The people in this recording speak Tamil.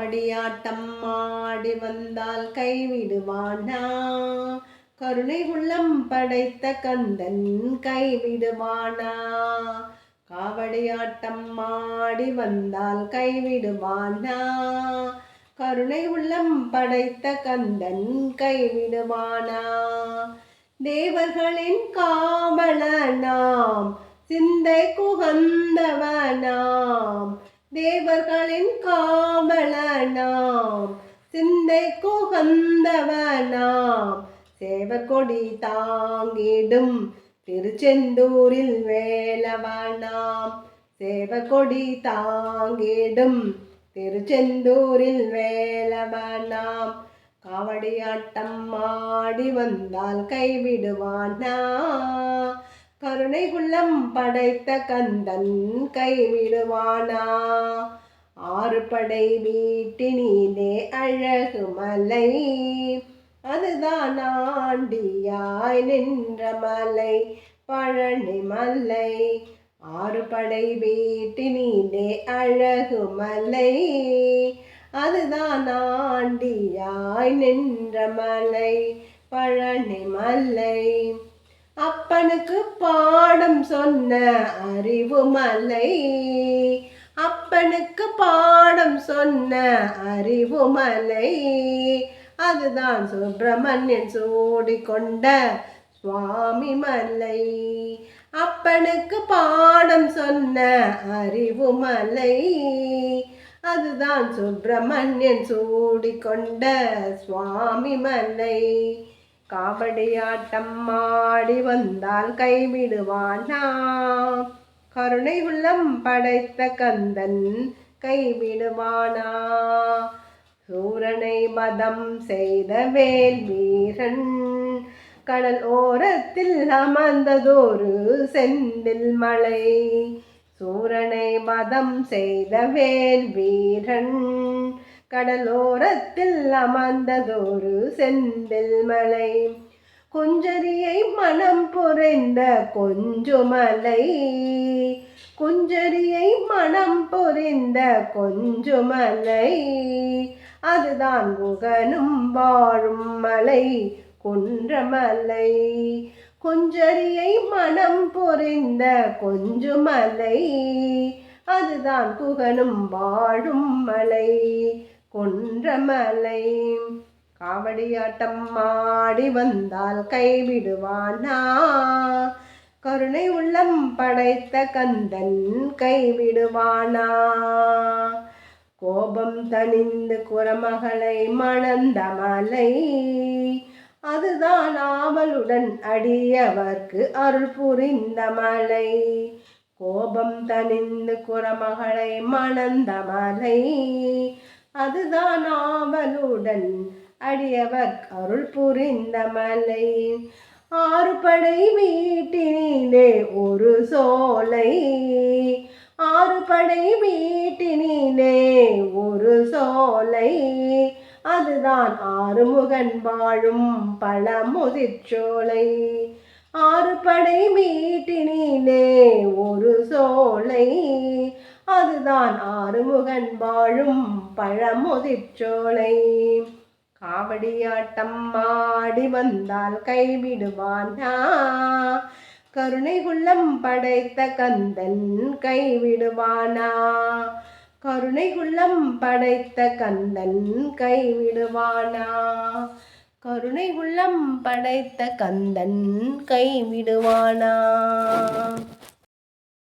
காவடியாட்டம் ஆடி வந்தால் கைவிடுவானா? கருணை உள்ளம் படைத்த கந்தன் கைவிடுவானா? காவடியாட்டம் ஆடி வந்தால் கைவிடுவானா? கருணை உள்ளம் படைத்த கந்தன் கைவிடுவானா? தேவர்களின் காவலனாம் சிந்தை குகந்தவனாம் தேவர்களின் காவலனாம் சிந்தை குகந்தவனாம். சேவக்கொடி தாங்கிடும் திருச்செந்தூரில் வேலவனாம். சேவக்கொடி தாங்கிடும் திருச்செந்தூரில் வேலவனாம். காவடியாட்டம் ஆடி வந்தால் கைவிடுவானா? கருணை உள்ளம் படைத்த கந்தன் கைவிடுவானா? ஆறு படை வீட்டினிலே அழகு மலை அதுதான் ஆண்டியாய் நின்ற மலை பழனி மலை. ஆறு படை வீட்டினிலே அழகு மலை அதுதான் ஆண்டியாய் நின்ற மலை பழனி மலை. அப்பனுக்கு பாடம் சொன்ன அறிவு மலை. அப்பனுக்கு பாடம் சொன்ன அறிவு மலை. அதுதான் சுப்பிரமணியன் சூடிக்கொண்ட சுவாமி மலை. அப்பனுக்கு பாடம் சொன்ன அறிவு மலை. அதுதான் சுப்பிரமணியன் சூடிக்கொண்ட சுவாமி மலை. காவடியாட்டம் ஆடி வந்தால் கைவிடுவானா கருணை உள்ளம் படைத்த கந்தன் கைவிடுவானா. சூரனை மதம் செய்த வேல் வீரன் கடல் ஓரத்தில் அமர்ந்ததொரு செந்தில் மலை. சூரனை மதம் செய்த வேல் வீரன் கடலோரத்தில் அமர்ந்ததொரு செந்தில் மலை. குஞ்சரியை மனம் புரிந்த கொஞ்சுமலை. குஞ்சரியை மனம் புரிந்த கொஞ்சுமலை. அதுதான் குகனும் வாழும் மலை குன்றமலை. குஞ்சரியை மனம் பொறிந்த கொஞ்சுமலை. அதுதான் குகனும் வாழும் மலை. கொன்றமலை. காவடியாட்டம் ஆடி வந்தால் கைவிடுவானா? கருணை உள்ளம் படைத்த கந்தன் கைவிடுவானா? கோபம் தனிந்து குரமகளை மணந்த மலை. அதுதான் ஆவலுடன் அடியவர்க்கு அருள் புரிந்த மலை. கோபம் தனிந்து குரமகளை மணந்த மலை. அதுதான் ஆவலுடன் அடியவர் அருள் புரிந்த மலை. ஆறு படை வீட்டினிலே ஒரு சோலை. ஆறு படை வீட்டினிலே ஒரு சோலை. அதுதான் ஆறுமுகன் வாழும் பழமுதிர்ச்சோலை ஆறு படை வீட்டினிலே ஒரு சோலை. அதுதான் ஆறுமுகன் வாழும் பழமுதிர்ச்சோலை காவடியாட்டம் ஆடி வந்தால் கைவிடுவானா கருணை குள்ளம் படைத்த கந்தன் கைவிடுவானா கருணை குள்ளம் படைத்த கந்தன் கைவிடுவானா கருணை உள்ளம் படைத்த கந்தன் கைவிடுவானா